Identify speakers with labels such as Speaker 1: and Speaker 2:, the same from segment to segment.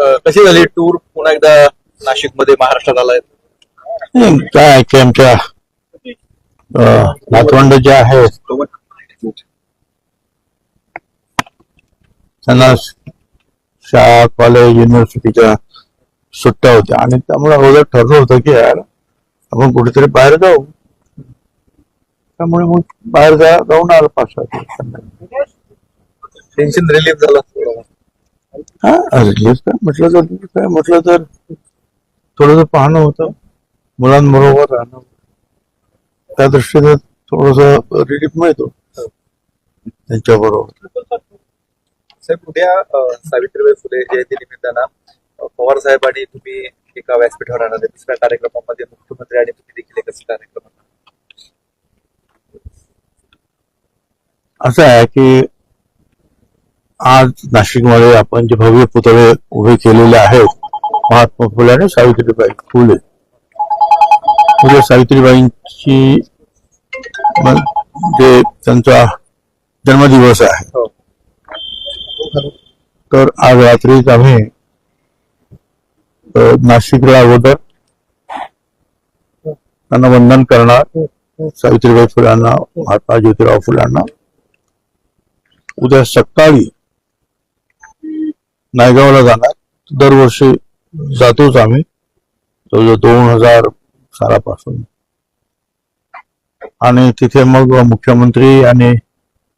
Speaker 1: कशी झाली टूर पुन्हा एकदा नाशिकमध्ये महाराष्ट्रात आलाय?
Speaker 2: काय आहे की आमच्या अं, नातवंड जे आहेत त्यांना शाळा कॉलेज युनिव्हर्सिटीच्या सुट्ट्या होत्या. आणि त्यामुळे अगोदर ठरलं होतं की यार आपण कुठेतरी बाहेर जाऊ. त्यामुळे मग बाहेर जा जाऊन आलो पाच सहा दिवसांनी.
Speaker 1: टेन्शन रिलीफ झालं.
Speaker 2: हा रिलीज काय? म्हटलं तर काय? म्हटलं तर थोडस पाहणं होतं. मुलांबरोबर राहणं. त्या दृष्टीने थोडस रिलीफ मिळतो. त्यांच्या बरोबर
Speaker 1: साहेब उद्या अं, सावित्रीबाई फुले जयंती निमित्तानं अं, पवार साहेब आणि तुम्ही एका व्यासपीठावर राहणार आहे दुसऱ्या कार्यक्रमामध्ये मुख्यमंत्री आणि तुम्ही देखील एकच कार्यक्रम
Speaker 2: असं आहे की आज नाशिकमध्ये आपण जे भव्य पुतळे उभे केलेले आहेत महात्मा फुले आणि सावित्रीबाई फुले. उद्या सावित्रीबाईंची म- जे त्यांचा जन्मदिवस आहे.
Speaker 1: हो.
Speaker 2: तर आज रात्रीच आम्ही नाशिकला अगोदर त्यांना वंदन करणार सावित्रीबाई फुलांना महात्मा ज्योतिराव फुलांना. उद्या सकाळी नायगावला जाणार. दरवर्षी जातोच आम्ही. जवळजवळ दोन हजार सालापासून. आणि तिथे मग मुख्यमंत्री आणि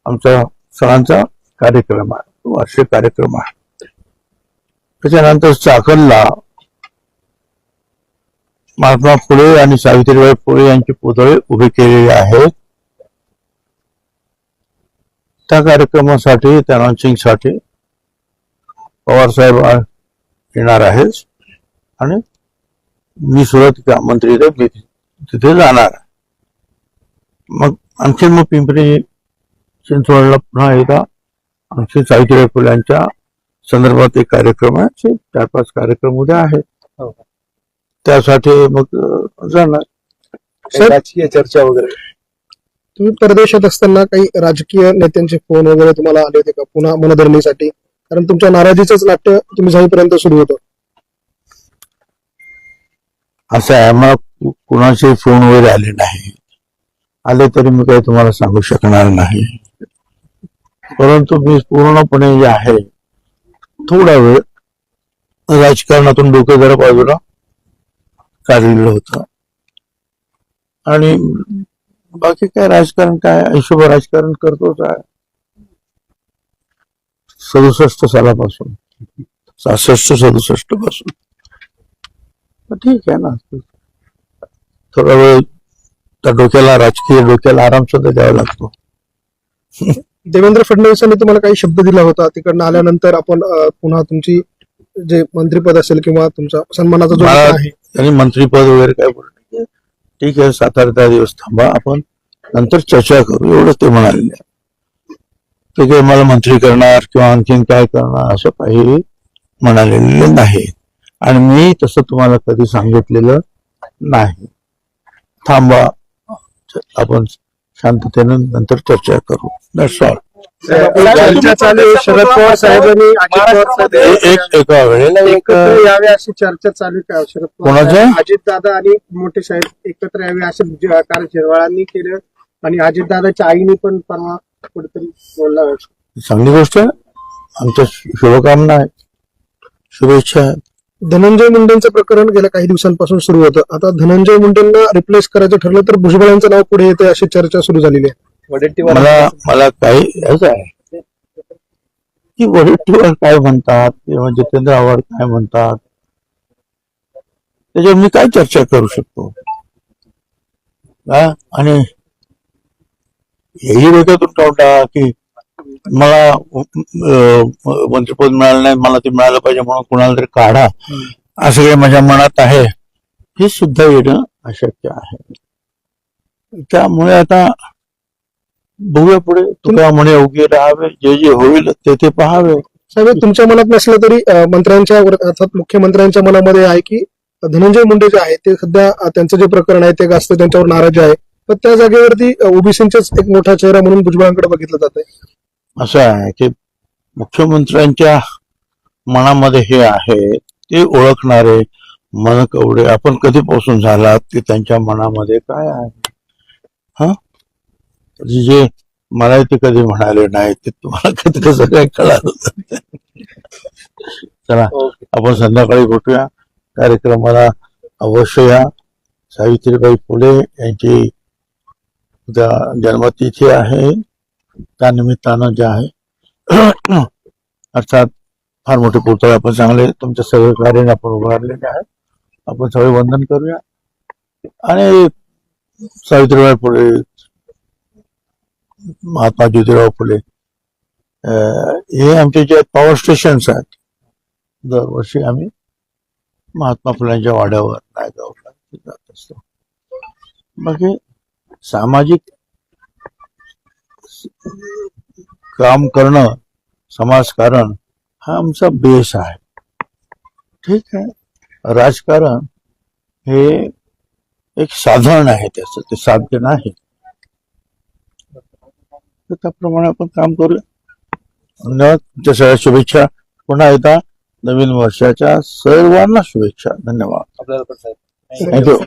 Speaker 2: आमचा सणांचा कार्यक्रम आहे. वार्षिक कार्यक्रम आहे. त्याच्यानंतर चाकणला महात्मा फुले आणि सावित्रीबाई फुले यांचे पुतळे उभे केलेले आहेत. त्या कार्यक्रमासाठी त्या लॉन्चिंगसाठी पवार साहेब आ- येणार आहेत आणि मी सुद्धा तिथे आमंत्रित आहे मी तिथे जाणार. आहे. मग आणखी मग पिंपरी चिंचवडला पुन्हा एकदा आणखी सावित्रीबाई फुल्यांच्या संदर्भात एक कार्यक्रम आहे. चार पाच कार्यक्रम उद्या आहेत.
Speaker 1: हो.
Speaker 2: त्यासाठी मग जाणार.
Speaker 1: राजकीय चर्चा वगैरे?
Speaker 3: तुम्ही परदेशात असताना काही राजकीय नेत्यांचे फोन वगैरे तुम्हाला आले होते का? पुन्हा मनधरणीसाठी? कारण तुमच्या नाराजीचंच नाट्य तुम्ही जाईपर्यंत सुरू होतं.
Speaker 2: असं आहे मला कुणाचे फोन वगैरे आले नाही. आले तरी मी काही तुम्हाला सांगू शकणार नाही. परंतु मी पूर्णपणे जे आहे थोडा वेळ राजकारणातून डोके जरा बाजूला काढलेलं होतं. आणि बाकी काय राजकारण काय हिशोब राजकारण करतोच आहे. सदुसष्ट सालापासून. सहासष्ट सदुसष्टपासून. ठीक आहे ना. थोडा वेळ त्या डोक्याला राजकीय डोक्याला आराम सुद्धा द्यावा लागतो.
Speaker 3: देवेंद्र फडणवीसांनी तुम्हाला काही शब्द दिला होता? तिकडनं आल्यानंतर आपण पुन्हा तुमची जे मंत्रीपद असेल किंवा तुमचा सन्मानाचा जो आहे.
Speaker 2: त्यांनी मंत्रीपद वगैरे काय बोलले ठीक आहे सात आठ दहा दिवस थांबा आपण. नंतर चर्चा करू. एवढंच ते म्हणाले. ते काही मला मंत्री करणार किंवा आणखीन काय करणार असं काही म्हणालेले नाही. आणि मी तसं तुम्हाला कधी सांगितलेलं नाही. थांबा. आपण शांततेने नंतर चर्चा करू. That's all.
Speaker 3: शरद पवार साहेब आणि अजित पवार साहेब
Speaker 2: एक एका वेळेला एक
Speaker 3: यावे अशी चर्चा चालू आहे का शरद पवार अजितदादा आणि मोठे साहेब एकत्र यावे असं कारण शिरवाळांनी केलं. आणि अजितदादाच्या आईने पण परवा कुठेतरी बोलला
Speaker 2: चांगली गोष्ट आहे. आमच्या शुभकामना आहेत शुभेच्छा आहेत
Speaker 3: धनंजय मुंडेंचं प्रकरण गेल्या काही दिवसांपासून सुरू होतं. आता धनंजय मुंडेंना रिप्लेस करायचं ठरलं तर भुजबळांचं नाव पुढे येते अशी चर्चा सुरू झालेली आहे.
Speaker 1: वडेट्टीवार
Speaker 2: मला मला काही हेच आहे. की वरिष्ठवर काय म्हणतात किंवा जितेंद्र आव्हाड काय म्हणतात? त्याच्यावर मी काय चर्चा करू शकतो? हा? आणि हेही डोक्यातून काढता की मला मंत्रिपद मिळालं नाही मला ते मिळालं पाहिजे म्हणून कुणाला तरी काढा. असं काही माझ्या मनात आहे. हे सुद्धा येणं अशक्य आहे. त्यामुळे आता बघूया पुढे. तुला म्हणे उगे राहावे जे जे होईल ते ते पहावे.
Speaker 3: साहेब तुमच्या मनात नसलं तरी मंत्र्यांच्या अर्थात मुख्यमंत्र्यांच्या मनामध्ये आहे की धनंजय मुंडे जे आहे ते सध्या त्यांचं जे प्रकरण आहे ते जास्त त्यांच्यावर नाराज आहे. पण त्या जागेवरती ओबीसींचेच एक मोठा चेहरा म्हणून भुजबळांकडे बघितलं जात आहे
Speaker 2: असं आहे की मुख्यमंत्र्यांच्या मनामध्ये हे आहे ते ओळखणारे मन कवडे आपण कधीपासून झालात ते त्यांच्या मनामध्ये काय आहे? हा? जे मला ते कधी म्हणाले नाही ते तुम्हाला कधी कसं काय कळालं? चला आपण संध्याकाळी भेटूया. कार्यक्रमाला अवश्य या. सावित्रीबाई फुले यांची उद्या जन्मतिथी आहे त्या निमित्तानं जे आहे अर्थात फार मोठे पुतळे आपण चांगले तुमच्या सहकार्याने आपण उभारलेले आहेत. आपण सगळे वंदन करूया. आणि सावित्रीबाई फुले महात्मा ज्योतिराव फुले हे आमचे जे पॉवर स्टेशन्स आहेत दरवर्षी आम्ही महात्मा फुलांच्या वाड्यावर नायगावला जात असतो. बाकी सामाजिक काम करणं समाजकारण हा आमचा बेस आहे. ठीक आहे? राजकारण हे एक साधन आहे त्याचं ते साध्य नाही. तर त्याप्रमाणे आपण काम करूया. धन्यवाद तुमच्या सगळ्या शुभेच्छा. पुन्हा एकदा नवीन वर्षाच्या सर्वांना शुभेच्छा. धन्यवाद. थँक्यू